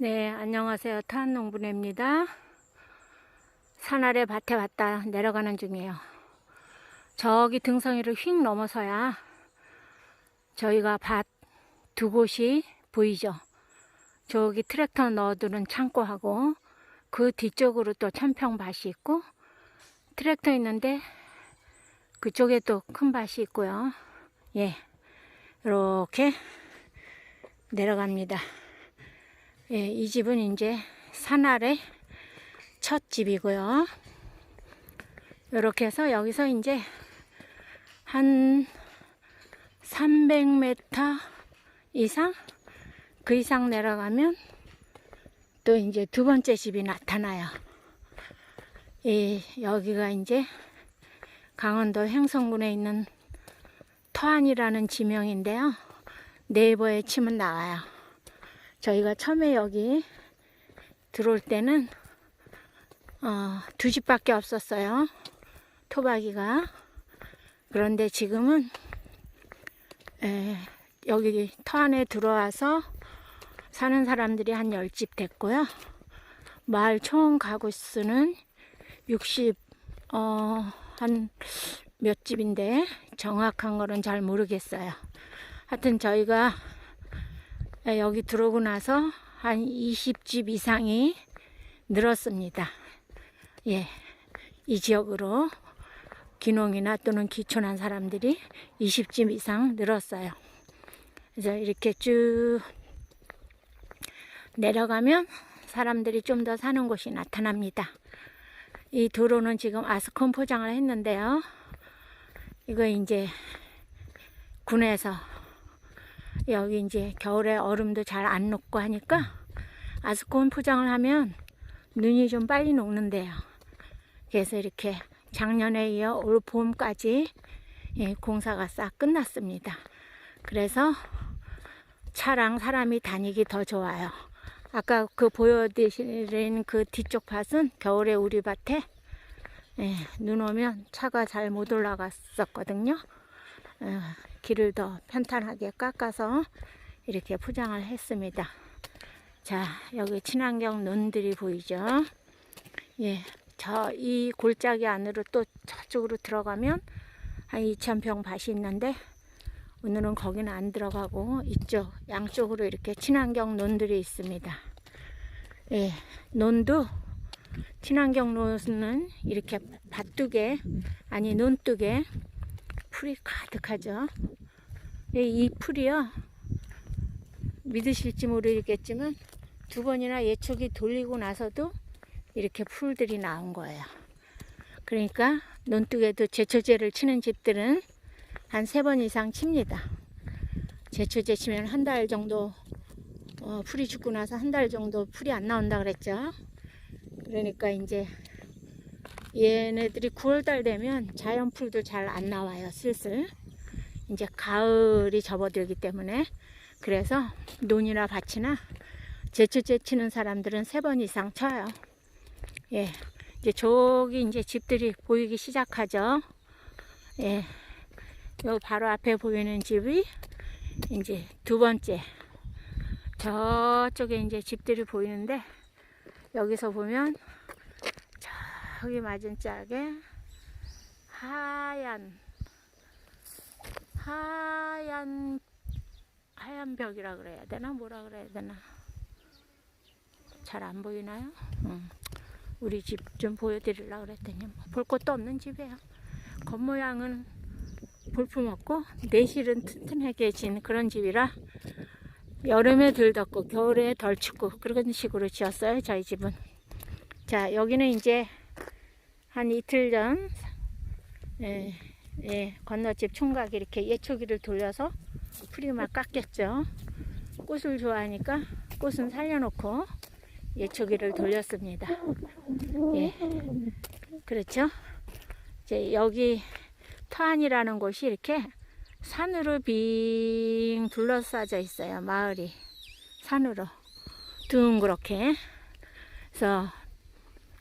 네, 안녕하세요. 타한농부네입니다. 산 아래 밭에 왔다 내려가는 중이에요. 저기 등성이를 휙 넘어서야 저희가 밭 두 곳이 보이죠. 저기 트랙터 넣어두는 창고하고 그 뒤쪽으로 또 천평밭이 있고 트랙터 있는데 그쪽에 또 큰 밭이 있고요. 예, 이렇게 내려갑니다. 예, 이 집은 이제 산 아래 첫 집이고요. 이렇게 해서 여기서 이제 한 300m 이상 그 이상 내려가면 또 이제 두 번째 집이 나타나요. 이 여기가 이제 강원도 행성군에 있는 터안이라는 지명인데요. 네이버에 치면 나와요. 저희가 처음에 여기 들어올 때는 어, 두 집밖에 없었어요. 토박이가. 그런데 지금은 에, 여기 터 안에 들어와서 사는 사람들이 한 10집 됐고요. 마을 총 가구 수는 60, 어, 한 몇 집인데 정확한 거는 잘 모르겠어요. 하여튼 저희가 예, 여기 들어오고 나서 한 20집 이상이 늘었습니다. 예, 이 지역으로 기농이나 또는 기촌한 사람들이 20집 이상 늘었어요. 그래서 이렇게 쭉 내려가면 사람들이 좀 더 사는 곳이 나타납니다. 이 도로는 지금 아스콘 포장을 했는데요. 이거 이제 군에서 여기 이제 겨울에 얼음도 잘 안 녹고 하니까 아스콘 포장을 하면 눈이 좀 빨리 녹는데요. 그래서 이렇게 작년에 이어 올 봄까지 예, 공사가 싹 끝났습니다. 그래서 차랑 사람이 다니기 더 좋아요. 아까 그 보여드린 그 뒤쪽 밭은 겨울에 우리 밭에 예, 눈 오면 차가 잘 못 올라갔었거든요. 어, 길을 더 편탄하게 깎아서 이렇게 포장을 했습니다. 자, 여기 친환경 논들이 보이죠? 예, 저 이 골짜기 안으로 또 저쪽으로 들어가면 한 2,000평 밭이 있는데 오늘은 거기는 안 들어가고 이쪽 양쪽으로 이렇게 친환경 논들이 있습니다. 예, 논도 친환경 논은 이렇게 밭두개 아니 논두개 풀이 가득하죠. 예, 이 풀이요 믿으실지 모르겠지만 두 번이나 예초기 돌리고 나서도 이렇게 풀들이 나온 거예요. 그러니까 논둑에도 제초제를 치는 집들은 한 세 번 이상 칩니다. 제초제 치면 한 달 정도 어, 풀이 죽고 나서 한 달 정도 풀이 안 나온다 그랬죠. 그러니까 이제 얘네들이 9월달 되면 자연 풀도 잘 안 나와요. 슬슬 이제 가을이 접어들기 때문에 그래서 논이나 밭이나 제초제 치는 사람들은 세 번 이상 쳐요. 예, 이제 저기 이제 집들이 보이기 시작하죠. 예, 요 바로 앞에 보이는 집이 이제 두 번째. 저쪽에 이제 집들이 보이는데 여기서 보면 저기 맞은 짝에 하얀 하얀 하얀 벽이라 그래야 되나 뭐라 그래야 되나 잘 안 보이나요? 응. 우리 집 좀 보여드리려고 그랬더니 뭐 볼 것도 없는 집이에요. 겉모양은 볼품없고 내실은 튼튼하게 진 그런 집이라 여름에 덜 덥고 겨울에 덜 춥고 그런 식으로 지었어요 저희 집은. 자 여기는 이제 한 이틀 전 예, 예, 건너집 총각이 이렇게 예초기를 돌려서 막 깎였죠. 꽃을 좋아하니까 꽃은 살려놓고 예초기를 돌렸습니다. 예. 그렇죠? 이제 여기 터안이라는 곳이 이렇게 산으로 빙 둘러싸져 있어요. 마을이 산으로 둥그렇게. 그래서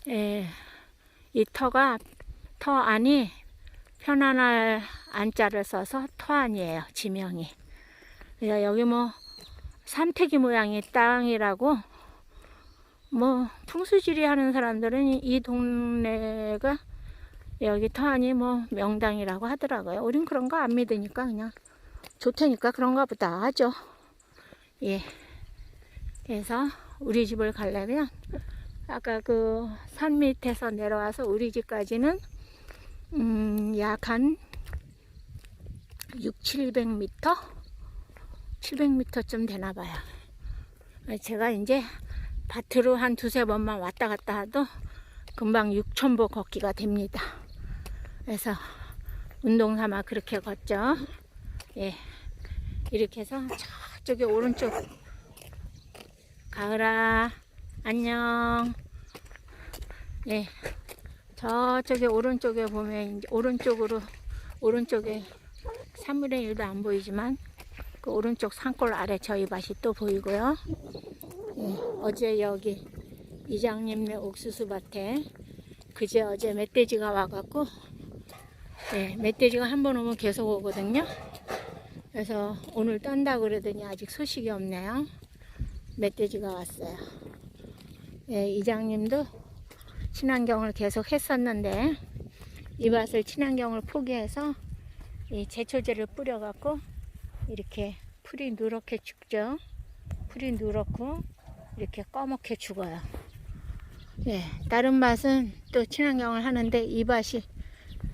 예, 이 터가 터 안이 편안할 안자를 써서 터 안이에요. 지명이. 그래서 여기 뭐 삼태기 모양의 땅이라고 뭐 풍수지리 하는 사람들은 이- 이 동네가 여기 터안이 뭐 명당이라고 하더라고요. 우린 그런 거 안 믿으니까 그냥 좋다니까 그런가 보다 하죠. 예. 그래서 우리 집을 가려면 아까 그 산 밑에서 내려와서 우리 집까지는 음, 약한 6, 700m? 700m쯤 되나 봐요. 제가 이제 밭으로 한 두세 번만 왔다 갔다 해도 금방 6천보 걷기가 됩니다. 그래서 운동 삼아 그렇게 걷죠. 예. 이렇게 해서 저쪽에 오른쪽 가을아 안녕. 예. 저쪽에 오른쪽에 보면 이제 오른쪽으로 오른쪽에 3분의 1도 안 보이지만 그 오른쪽 산골 아래 저희 밭이 또 보이고요. 예, 어제 여기 이장님네 옥수수 밭에 그제 어제 멧돼지가 와갖고 예, 멧돼지가 한 번 오면 계속 오거든요. 그래서 오늘 떤다 그러더니 아직 소식이 없네요. 멧돼지가 왔어요. 예, 이장님도 친환경을 계속 했었는데 이 밭을 친환경을 포기해서 이 제초제를 뿌려갖고 이렇게 풀이 누렇게 죽죠. 풀이 누렇고 이렇게 꺼멓게 죽어요. 예, 다른 밭은 또 친환경을 하는데 이 밭이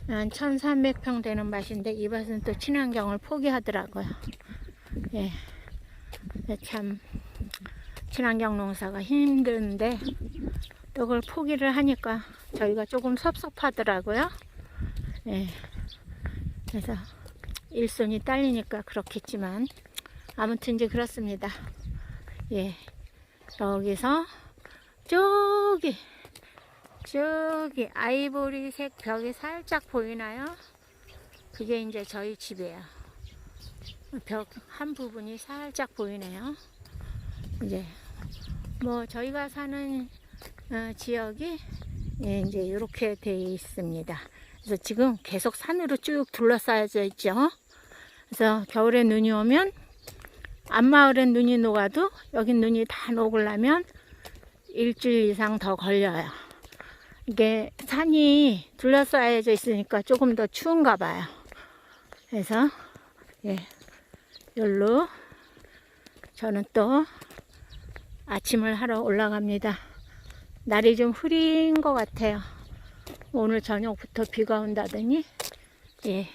한 1300평 되는 밭인데 이 밭은 또 친환경을 포기하더라고요. 예, 참 친환경 농사가 힘든데 또 그걸 포기를 하니까 저희가 조금 섭섭하더라고요. 예. 그래서 일손이 딸리니까 그렇겠지만 아무튼 이제 그렇습니다. 예. 여기서 저기 저기 아이보리색 벽이 살짝 보이나요? 그게 이제 저희 집이에요. 벽 한 부분이 살짝 보이네요. 이제 뭐 저희가 사는 어, 지역이 예, 이제 이렇게 돼 있습니다. 그래서 지금 계속 산으로 쭉 둘러싸여져 있죠. 그래서 겨울에 눈이 오면 앞마을엔 눈이 녹아도 여긴 눈이 다 녹으려면 일주일 이상 더 걸려요. 이게 산이 둘러싸여져 있으니까 조금 더 추운가 봐요. 그래서 예, 여기로 저는 또 아침을 하러 올라갑니다. 날이 좀 흐린 것 같아요. 오늘 저녁부터 비가 온다더니, 예.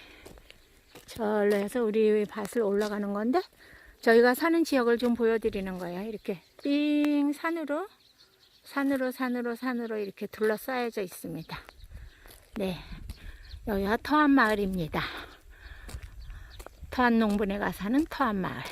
절로 해서 우리 밭을 올라가는 건데, 저희가 사는 지역을 좀 보여드리는 거예요. 이렇게 삥 산으로, 산으로, 산으로, 산으로 이렇게 둘러싸여져 있습니다. 네. 여기가 터안 마을입니다. 터안 농부네가 사는 터안 마을.